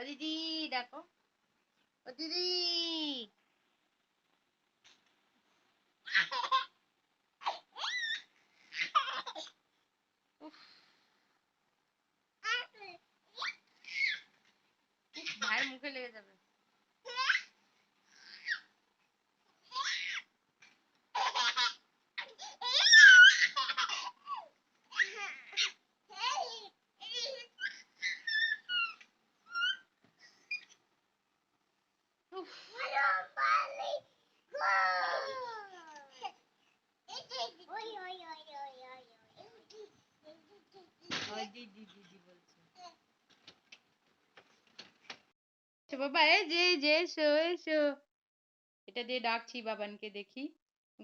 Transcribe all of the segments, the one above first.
ও দিদি দেখো। ও দিদি উফ, ভাইয়ের মুখে লেগে যাবে উফ, ওই দিদি বলছে। বাবা, এই যে যে, এসো এসো। এটা দিয়ে ডাকছি বাবানকে দেখি।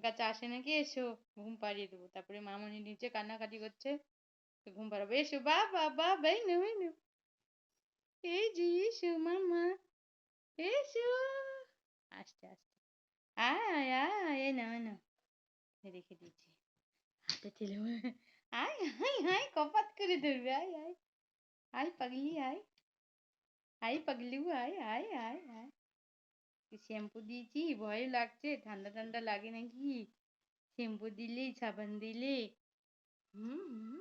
কাছে আসে নাকি? এসো, ঘুম পাড়িয়ে দেবো। তারপরে মামনি নিচে কান্নাকাটি করছে। ঘুম পাড়াবো? এসো, বাবা বাবা, এই নো এই নো এই যে, এসো, মামা। এসো। আস্তে আস্তে আয় আয় নাও, এই নাও। এই রেখে দিয়েছি। হাতে ঠেলে আয় আয় আয় কপাত করে ধরবে আয় আয় আয় পাগলি আয় আয় পাগলু আয় আয় আয় আয় শ্যাম্পু দিয়েছি ভয় লাগছে ঠান্ডা ঠান্ডা লাগে নাকি শ্যাম্পু দিলে সাবান দিলে হুম হুম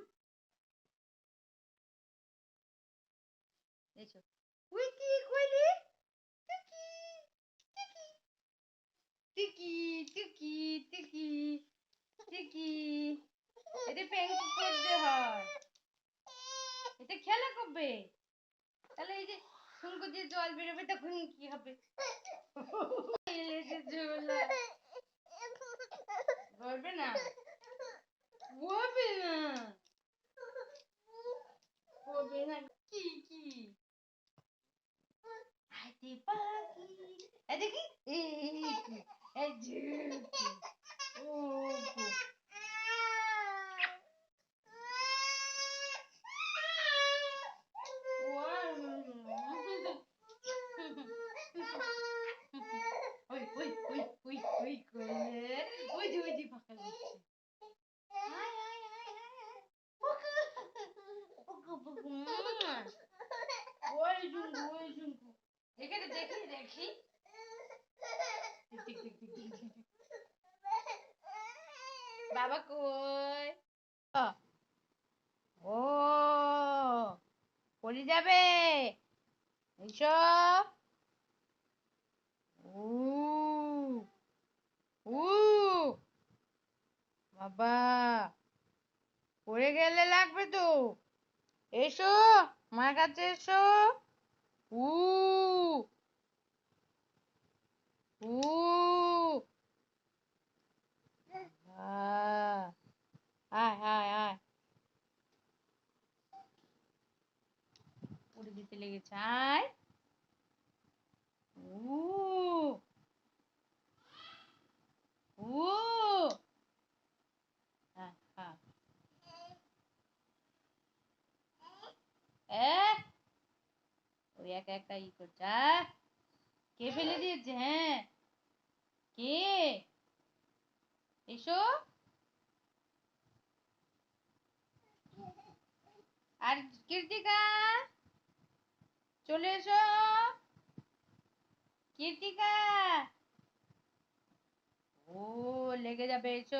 এসো উই কি কইলি টুকি টুকি টুকি টুকি এটা প্যাঙ্ক করতে হয় এটা খেলা করবে তাহলে এই যে শুঙ্কু দিয়ে জল বেরোবে তখন কি হবে ধরবে না হবে না হবে না কি কি হাতে পাখি দেখি এই ও গো। ওই ওই ওই ওই ওই করে ওই যে ওই যে ফাঁকা দিচ্ছে আয় আয় আয় আয় আয় ওগো ওগো ওগো উম। ওই ঝুঙ্কু ওই ঝুঙ্কু এখানে দেখি দেখি টিক, টিক, টিক, টিক, টিক, টিক। বাবা কই ও, ও পড়ে যাবে। এইসব উ উ। বাবা, পড়ে গেলে লাগবে তো। এসো, মার কাছে এসো। উ উ। আয় আয় আয়। পড়ে যেতে লেগেছে আয় উ উ হ্যাঁ হ্যাঁ এ ওই একা একা ই করছে আহ, কে ফেলে দিয়েছে হ্যাঁ কে এসো আর কীর্তিকা চলে এসো। কীর্তিকা। ও, লেগে যাবে, এসো।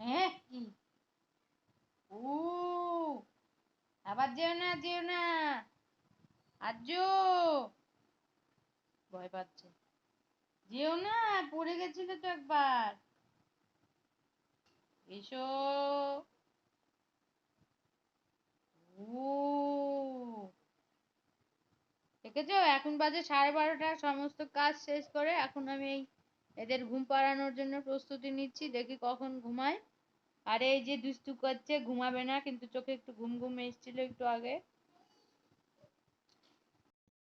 হ্যাঁ কি? ও, আবার যেও না যেও না। আজো ভয় পাচ্ছে। যেও না, পড়ে গেছিলে তো একবার। এসো। দেখেছ? এখন বাজে সাড়ে বারোটা। সমস্ত কাজ শেষ করে এখন আমি এই এদের ঘুম পাড়ানোর জন্য প্রস্তুতি নিচ্ছি। দেখি কখন ঘুমায়। আর এই যে দুষ্টু করছে, ঘুমাবে না, কিন্তু চোখে একটু ঘুম ঘুম এসেছিল একটু আগে।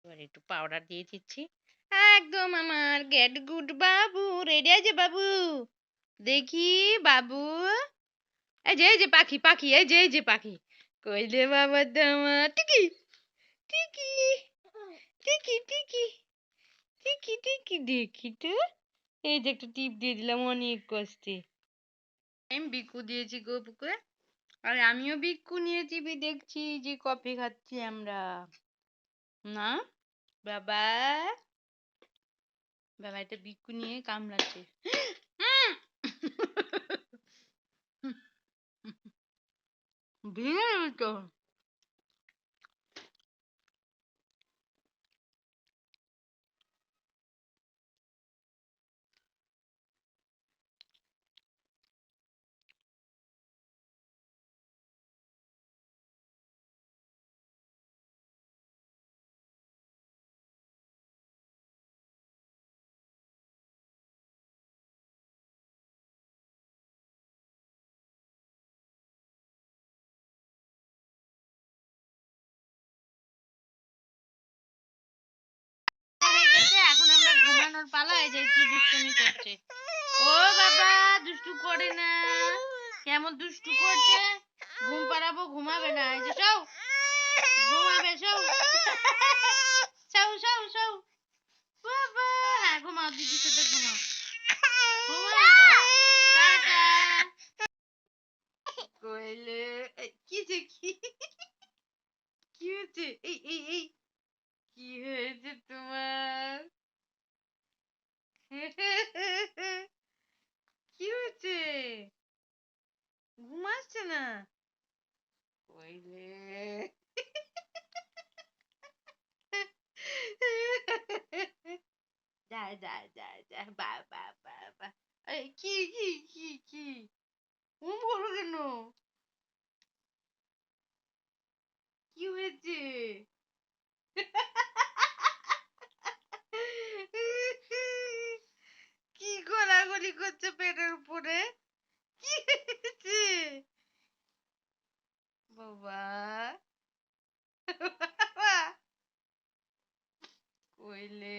এবার একটু পাউডার দিয়ে দিচ্ছি। একদম আমার গেট গুড বাবু রেডি আছে বাবু? দেখি বাবু। এই যে এই যে পাখি পাখি, এই যে এই যে পাখি। কইলে বাবা দামা টিকি টিকি টিকি টিকি টিকি টিকি, দেখি তো। এই যে একটু টিপ দিয়ে দিলাম, অনেক কষ্টে। আমি বিকু দিয়েছি গপুকে, আর আমিও বিকু নিয়েছি বি দেখছি যে কফি খাচ্ছি আমরা। না? বাবা? বাবা, এটা বিকু নিয়ে কামড়াচ্ছে। ভেঙে যাবে ঘুমানোর পালা যে কি দুষ্টুমি করছে। ও বাবা, দুষ্টু করে না। কেমন দুষ্টু করছে? ঘুম পাড়াবো, ঘুমাবে না। এই যে সৌ ঘুমাবে সৌ সৌ সৌ সৌ বাবা হ্যাঁ ঘুমাও, দিদির সাথে ঘুমাও। ঘুমাও টাটা কইলে এই, কি যে কি কি হয়েছে এই এই এই কি হয়েছে তোমার কি হয়েছে ঘুম আসছে না কইলে যা যা যা যা বা বা বা বা এই কি কি কি কি ঘুম করো কেন কি হয়েছে কি গোলাগুলি করছে পেটের উপরে কি হয়েছে বাবা বাবা কইলে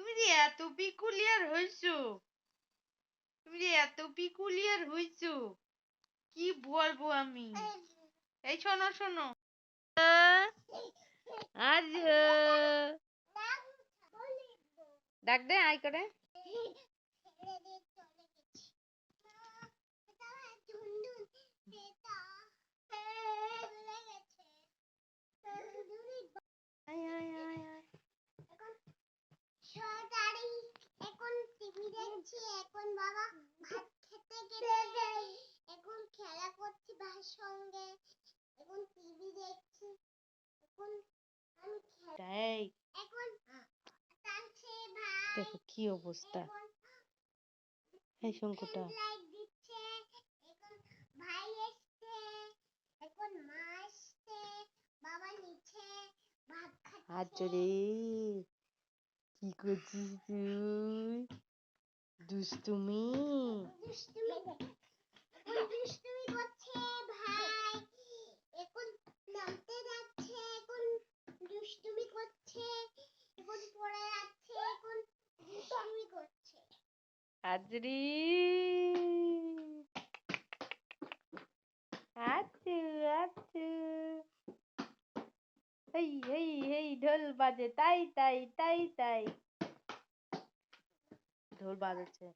তুমি যে এত পিকুলিয়ার হয়েছো তুমি যে এত পিকুলিয়ার হয়েছো কি বলব আমি? এই শোনো শোনো। আজ ডাক দে আই করে আয় আয় আয় আয় এখন টিভি দেখছি এখন বাবা ভাত খেতে গেছে এখন খেলা করছি ভাইয়ের সঙ্গে। এখন টিভি দেখছি। এখন আমি খেলা এখন টানছে ভাই দেখো কি অবস্থা। এই শঙ্কুটা। লাইট দিচ্ছে। কি করছিস তুই দুষ্টুমি দুষ্টুমি এখন দুষ্টুমি করছে ভাই এখন নামতে যাচ্ছে এখন দুষ্টুমি করছে এখন পড়ে যাচ্ছে এখন দুষ্টুমি করছে আজরি আচ্ছু আচ্ছু হেই এই এই ঢোল বাজে তাই তাই তাই তাই। ঢোল বাজছে।